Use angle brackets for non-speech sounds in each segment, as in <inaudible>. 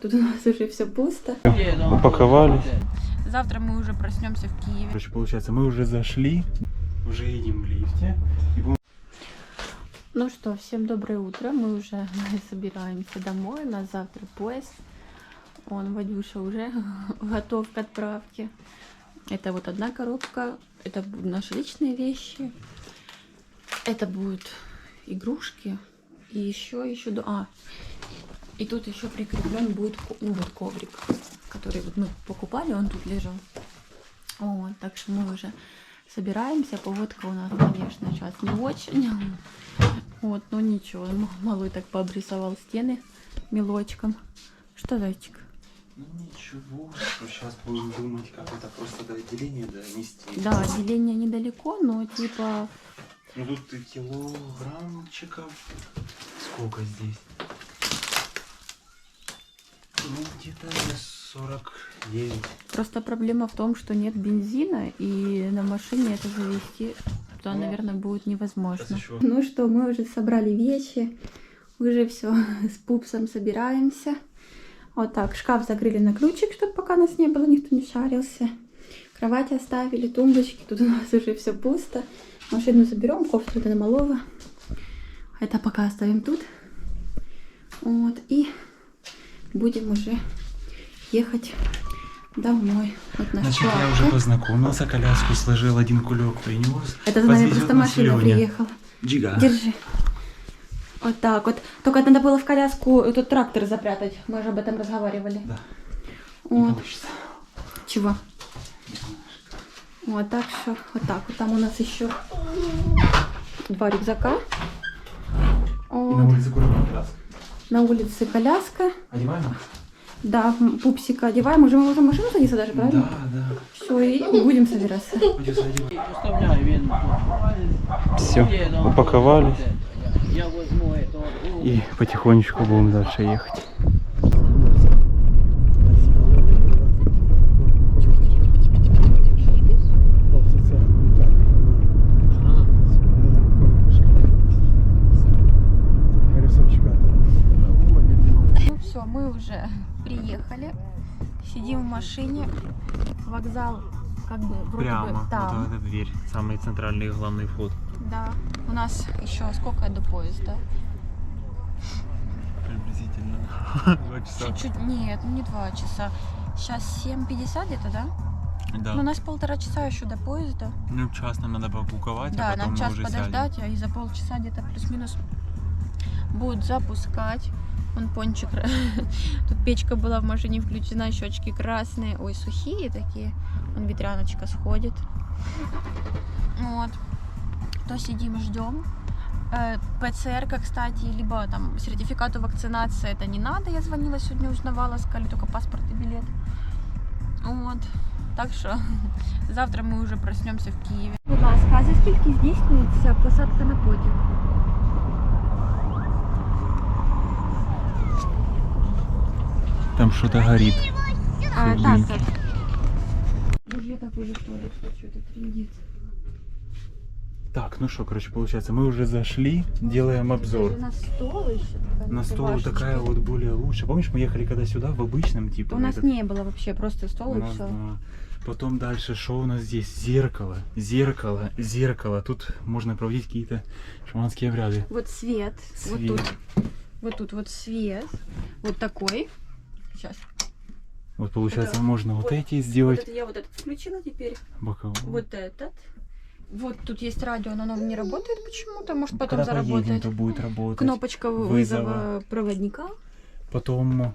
Тут у нас уже все пусто. Упаковались. Завтра мы уже проснемся в Киеве. Короче, получается, мы уже зашли, уже едем в лифте. И будем... Ну что, всем доброе утро. Мы уже <laughs> собираемся домой. У нас завтра поезд. Он, Вадюша, уже <laughs> готов к отправке. Это вот одна коробка. Это будут наши личные вещи. Это будут игрушки. И еще, еще... А, и тут еще прикреплен будет, ну, вот коврик, который вот мы покупали, он тут лежал. Вот, так что мы уже собираемся. Погодка у нас, конечно, сейчас не очень. Вот, но ничего, м- малой так пообрисовал стены мелочком. Что, зайчик? Ну ничего, что сейчас будем думать, как это просто до отделения донести. Да, отделение недалеко, но типа Ну тут килограммчиков. Сколько здесь? Ну где-то 49. просто проблема в том, что нет бензина, и на машине это завести, то, Ну, наверное, будет невозможно. Ну что, мы уже собрали вещи, уже все с пупсом собираемся. Вот так, шкаф закрыли на ключик, чтобы пока нас не было, никто не шарился. Кровать оставили, тумбочки, тут у нас уже все пусто. Машину заберем, кофту это на малого. Это пока оставим тут. Вот, и будем уже ехать домой. Вот наш Значит, я папа. уже познакомился, коляску сложил, один кулек принес. Это за нами Подвезет просто машина Лёня. приехала. Джига. Держи. Вот так вот. Только надо было в коляску этот трактор запрятать. Мы же об этом разговаривали. Да. Вот. Чего? Вот так что, вот так вот. Там у нас еще два рюкзака. И Вот. на улице курортный коляска. На улице коляска. Одеваем? Да, пупсика одеваем. Уже мы можем в машину садиться даже, правильно? Да, да. Все, и будем собираться. Все, упаковались. Я возьму это. о, И потихонечку будем дальше ехать. Ну все, мы уже приехали. Сидим в машине. Вокзал как бы вроде Прямо, бы там. вот эта дверь, самый центральный и главный вход. Да. У нас еще сколько до поезда? Приблизительно. <laughs> Два часа. Чуть-чуть. Нет, ну не два часа. Сейчас 7.50 где-то, да? Да. Ну, у нас полтора часа еще до поезда. Ну, час нам надо покуковать, да, а потом нам мы час уже подождать, а и за полчаса где-то плюс-минус будут запускать Вон пончик. <laughs> Тут печка была в машине включена, щечки красные. Ой, сухие такие. Вон ветряночка сходит. Вот. То сидим, ждем. Э, ПЦР, кстати, либо там сертификату вакцинации это не надо. Я звонила сегодня, узнавала, сказали только паспорт и билет. Вот. Так що <laughs> завтра ми вже проснемося в Києві. Будь ласка, а за скільки здійснюється посадка на потяг? Там что-то горит. А, так, так. Уже так уже что ли, что что-то трендит. Так, ну что, короче, получается, мы уже зашли, делаем обзор. На стол еще. такая На стол накрывашечка. такая вот более лучше. Помнишь, мы ехали когда сюда в обычном типа? У нас этот? не было вообще, просто стол У и нас, все. да. Потом дальше, что у нас здесь? Зеркало, зеркало, зеркало. Тут можно проводить какие-то шаманские обряды. Вот свет, вот Свет. тут. Вот тут вот свет. Вот такой. Сейчас. Вот получается, Это- можно вот, вот- эти Вот сделать это я вот этот включила теперь. боковые. Вот этот. Вот тут есть радио, но оно не работает почему-то. Может потом Когда поедем, заработает. то будет работать. Кнопочка вы- Вызова. вызова проводника. Потом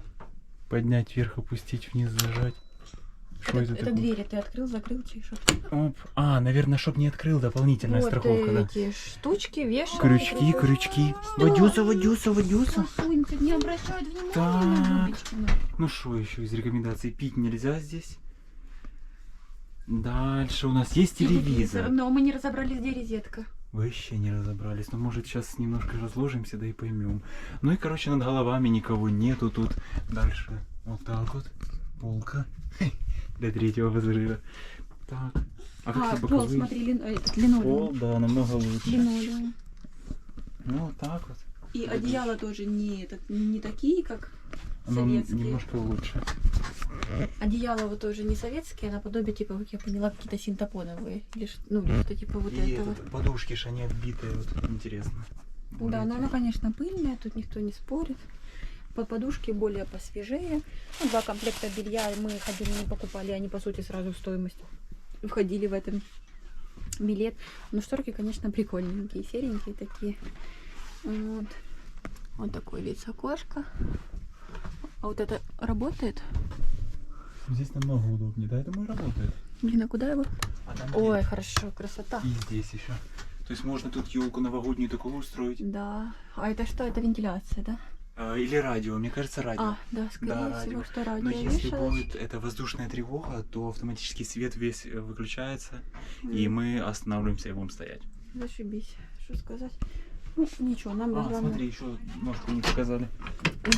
поднять вверх, опустить вниз, зажать. Что это, это, это двери ты открыл, закрыл, чешешь. Оп. А, наверное, чтоб не открыл, дополнительная Вот страховка, да. эти штучки вешают. Крючки, крючки. Что? Вадюса, Вадюса, Вадюса. Сосунька не обращают внимания Так. на Любочкину. Ну что еще из рекомендаций? Пить нельзя здесь. Дальше у нас есть телевизор. Но мы не разобрались, где розетка. Вообще не разобрались. Но может сейчас немножко разложимся, да и поймем. Ну и короче над головами никого нету тут. Дальше вот так вот. Полка. Для третьего пассажира. Так. А как А, пол, смотри, лин- э, этот Пол, линолеум. да, намного лучше. Оно Советские. немножко лучше. Одеяло вот тоже не советские, а наподобие, типа, как я поняла, какие-то синтепоновые. Или ну, что типа вот И этого. этот, подушки ж они отбитые, вот интересно. Да, но оно, такие. конечно, пыльное, тут никто не спорит. Под подушки более посвежее. Ну, два комплекта белья мы ходили, не покупали, они, по сути, сразу в стоимость входили в этом билет. Но шторки, конечно, прикольненькие, серенькие такие. Вот. Вот такой вид с окошка. А вот это работает? Здесь намного удобнее, да, это мой работает. Блин, а куда его? А Ой, нет. хорошо, красота. И здесь еще. То есть можно тут елку новогоднюю такую устроить. Да. А это что? Это вентиляция, да? А, или радио, мне кажется, радио. А, да, скорее Да, всего, радио. что радио Но если вешалось. будет эта воздушная тревога, то автоматически свет весь э, выключается, и М, мы останавливаемся и будем стоять. Зашибись, что сказать. Ну, ничего, нам А, главное- смотри, еще ножку не показали.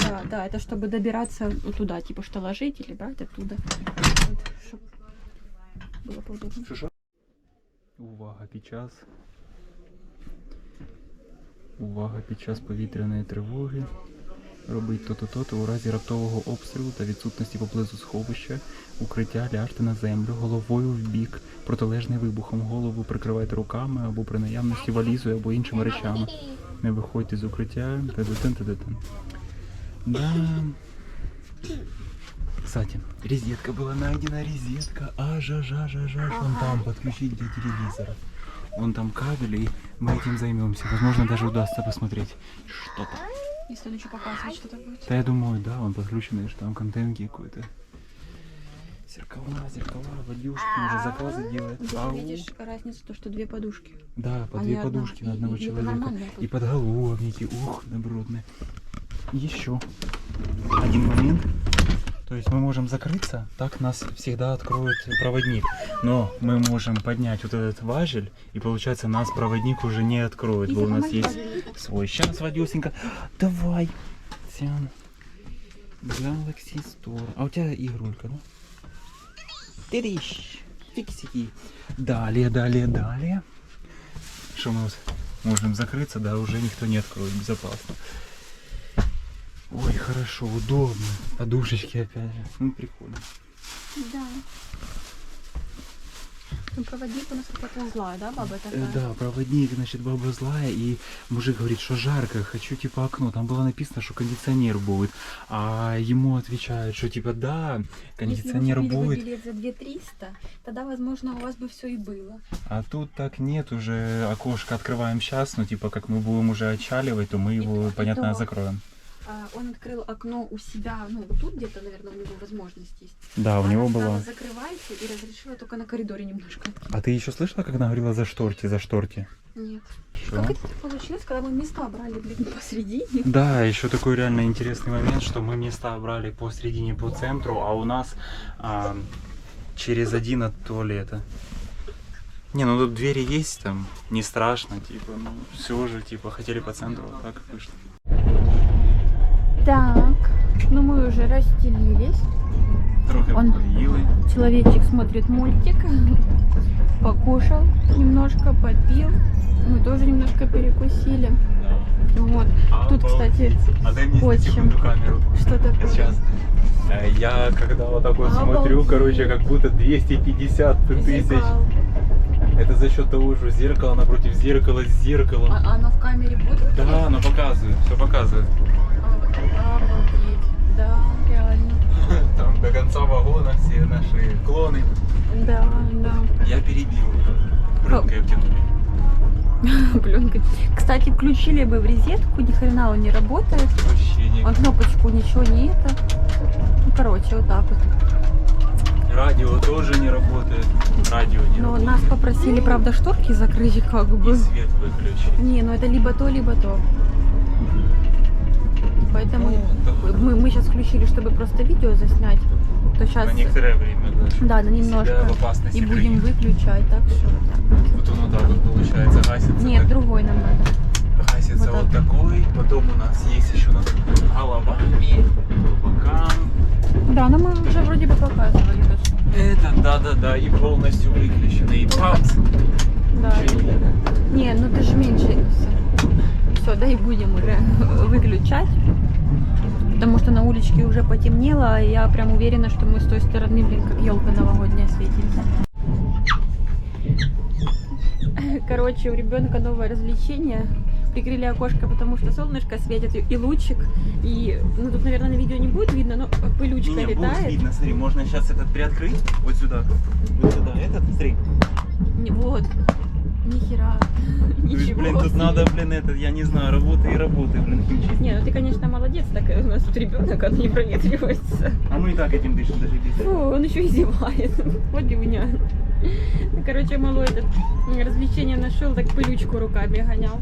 Да, да, это чтобы добираться вот туда, типа что ложить или брать оттуда. Вот, чтоб было поудобнее. Що що? Увага під час. Увага під час повітряної тривоги. Робить то-то то-то у разі раптового обстрілу та відсутності поблизу сховища, укриття ляжте на землю, головою в бік, протилежний вибухом голову прикривайте руками або при наявності валізою або іншими речами. Не виходьте з укриття. Та-да-тин, та-да-тин. Да. Кстати, розетка была найдена, розетка. Аж, аж, аж, аж, аж. Вон Ага. там подключить для телевизора. Вон там кабель, и мы этим займемся. Возможно, даже удастся посмотреть что-то. Если он еще показывает, что-то будет. Да я думаю, да, он подключенный, что там контент какой-то. Зеркала, зеркала, водюшки, уже заказы делает. Здесь Ау. видишь разницу, то, что две подушки. Да, по а две одна. подушки на И- одного и- и человека. тут. И подголовники, ух, добротные. Еще один момент. То есть мы можем закрыться, так нас всегда откроет проводник. Но мы можем поднять вот этот важель, и получается нас проводник уже не откроет, бо у нас есть свой. Сейчас, Вадюсенька, давай. Тян. Galaxy Store. А у тебя игрулька, да? Тырищ. Фиксики. Далее, далее, далее. Что мы можем закрыться, да, уже никто не откроет, безопасно. Ой, хорошо, удобно. Подушечки опять же. Ну, прикольно. Да. Ну, проводник у нас какая-то злая, да, баба Э, такая? Да, проводник, значит, баба злая, и мужик говорит, что жарко, хочу типа окно. Там было написано, что кондиционер будет. А ему отвечают, что типа да, кондиционер Если вы будет. билет за 2300, тогда, возможно, у вас бы все и было. А тут так нет, уже окошко открываем сейчас, ну типа как мы будем уже отчаливать, то мы его, И понятно, то- закроем. А, он открыл окно у себя, ну, вот тут где-то, наверное, у него возможность есть. Да, у Она него было. закрывайте и разрешила только на коридоре немножко. А ты еще слышала, как она говорила за шторте, за шторте? Нет. Что? Как это получилось, когда мы места брали, блин, посередине? Да, еще такой реально интересный момент, что мы места брали посередине, по центру, а у нас а, через один от туалета. Не, ну тут двери есть, там не страшно, типа, ну все же, типа, хотели по центру, вот так и вышло. Так, ну мы уже расстелились. Трохи Он- поїли. Человечек смотрит мультик, <laughs> покушал немножко, попил. Мы тоже немножко перекусили. Вот. Тут, кстати, А дай мне камеру. что такое? Сейчас. Э, Я когда вот так вот смотрю, Обалдеть. короче, как будто 250 тысяч. Зеркал. Это за счет того, что зеркало напротив зеркала с зеркалом. А оно в камере будет? Да, оно показывает, все показывает. Обалдеть. Да, реально. <laughs> Там до конца вагона все наши клоны. Да, да. Я перебил. Пленкой обтянули. <laughs> Пленкой. Кстати, включили бы в розетку, ни хрена он не работает. Вообще не. Он кнопочку ничего не это. Ну, короче, вот так вот. Радио тоже не работает. Радио не Но работает. нас попросили, правда, шторки закрыть как бы. И свет выключить. Не, ну это либо то, либо то. Поэтому Ну, да. мы, мы сейчас включили, чтобы просто видео заснять. То сейчас На некоторое время даже. да, на немножко. в опасности И будем принять. выключать, так что вот так вот. Он так вот получается гасится. Нет, так- другой нам надо. Гасится Вот вот, так. такой. Потом у нас есть еще над головами, бокам. Да, но мы уже вроде бы показывали. Это да-да-да, и полностью выключенный. И пац. Да. Не, ну ты же меньше все. Да и будем уже <laughs> выключать. Потому что на уличке уже потемнело, и я прям уверена, что мы с той стороны, блин, как елка новогодняя светимся. Короче, у ребенка новое развлечение. Прикрыли окошко, потому что солнышко светит и- лучик. И, ну, тут, наверное, на видео не будет видно, но пылючка Не, не, будет летает. видно, смотри, можно сейчас этот приоткрыть, вот сюда, вот сюда, этот, смотри. Вот. Нихера. То есть, блин, тут надо, блин, этот, я не знаю, работы и работы, блин, включить. Не, ну ты, конечно, молодец, так у нас тут ребенок, он не проветривается. А мы и так этим дышим даже без Фу, он еще и зевает. Вот дюня. Ну, Короче, малой этот развлечение нашел, так пылючку руками гонял.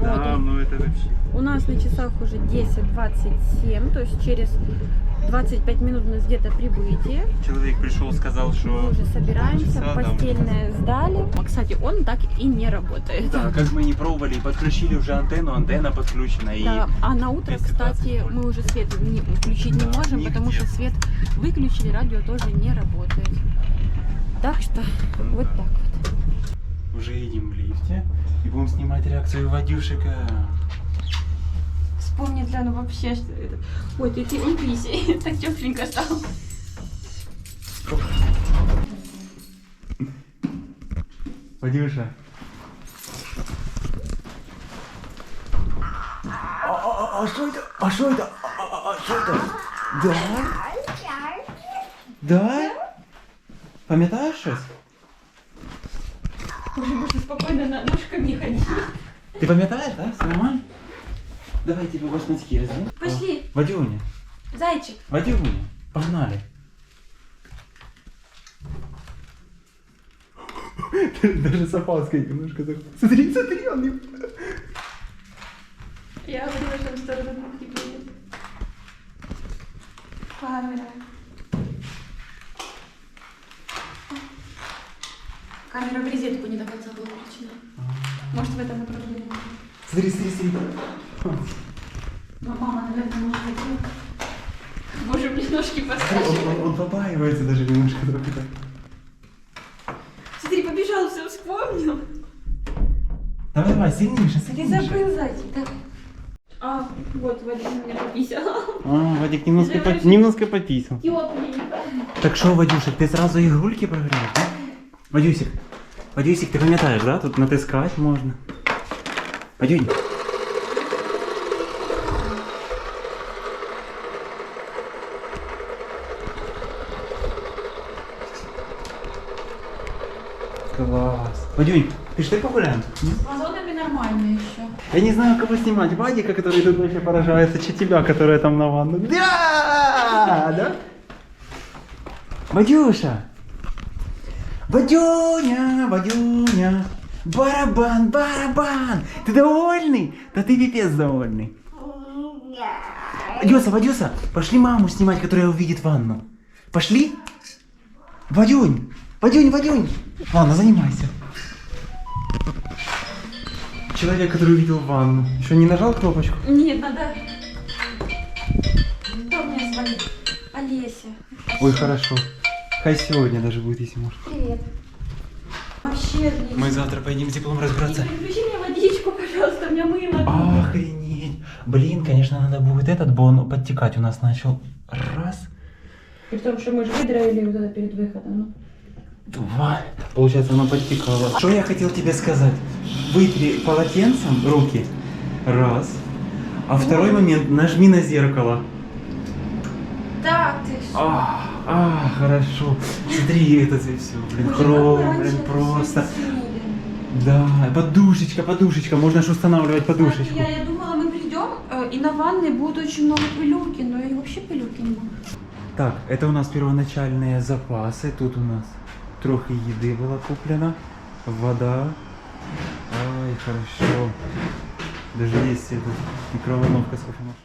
Да, Вот ну это вообще. У нас на часах уже 10.27, то есть через 25 минут у нас где-то прибытие. Человек пришел, сказал, Мы что... уже собираемся, да. постельное сдали. А, Кстати, он так и не работает. Да, как мы не пробовали, подключили уже антенну, антенна подключена и... Да, а на утро, 220 кстати, мы уже свет не- включить не Да, можем, потому нигде. что свет выключили, радио тоже не работает. Так что вот так вот. Уже едем в лифте и будем снимать реакцию Вадюшика. Вспомнит ли оно вообще, что это? Ой, ты, ты не писи, <laughs> так тепленько стало. Вадюша. А что это? А что это? А что это? Да? Да? Пам'ятаєш щось? Уже можно спокойно на ножками ходить. Ти пам'ятаєш, да? Все нормально? Давай тебе башмачки раздень. Пошли. Вадюня, Зайчик. Вадюня, погнали. <laughs> Даже с опаской немножко так. Смотри, смотри, он не... Я говорила, что в сторону не будет. Камера. Камера в розетку не до конца была включена. Может, в этом направлении. Смотри, смотри, смотри. Но мама, наверное, не хотела. Боже, мне ножки Он, поставили. он, он побаивается даже немножко трохи так. Смотри, побежал, все вспомнил. Давай, давай, сильнейше, Ты сильнейше. забыл, зайчик, давай. А, вот, Вадик меня пописал. А, Вадик немножко, по- немножко пописал. Тепленько. Так что, Вадюшек, ты сразу игрульки програешь, да? Вадюсик, Вадюсик, ты пам'ятаєш, да? Тут натискать можно. Вадюнь. Вадюнь, ты что погуляем? С вазонами нормально еще. Я не знаю, кого снимать. Вадика, который тут вообще поражается, чи тебя, которая там на ванну. Да! Да? Вадюша! Вадюня, Вадюня! Барабан, барабан! Ты довольный? Да ты пипец довольный. Вадюса, Вадюса, пошли маму снимать, которая увидит ванну. Пошли? Вадюнь, Вадюнь, Вадюнь. Ладно, занимайся. Человек, который увидел ванну. Еще не нажал кнопочку? Нет, надо... Кто мне звонит? Олеся. Ой, хорошо. Хай сегодня даже будет, если может. Привет. Вообще отлично. Мы завтра поедем с теплом разбираться. Включи мне водичку, пожалуйста, у меня мыло. Охренеть. Блин, конечно, надо будет этот, бо он подтекать у нас начал. Раз, При том, что мы же выдравили вот это перед выходом. ну. Два. Получается, оно подтекало. Что я хотел тебе сказать? Вытри полотенцем руки. Раз. А второй момент, нажми на зеркало. Так, ты А, а, хорошо. Смотри, это все, блин, кровь, блин, просто. Да, подушечка, подушечка, можно же устанавливать подушечку. Я, я думала, мы придем, э, и на ванной будет очень много пылюки, но и вообще пылюки не было. Так, это у нас первоначальные запасы. Тут у нас трохи еды было куплено. Вода. Ай, хорошо. Даже есть эта микроволновка с кофемашиной.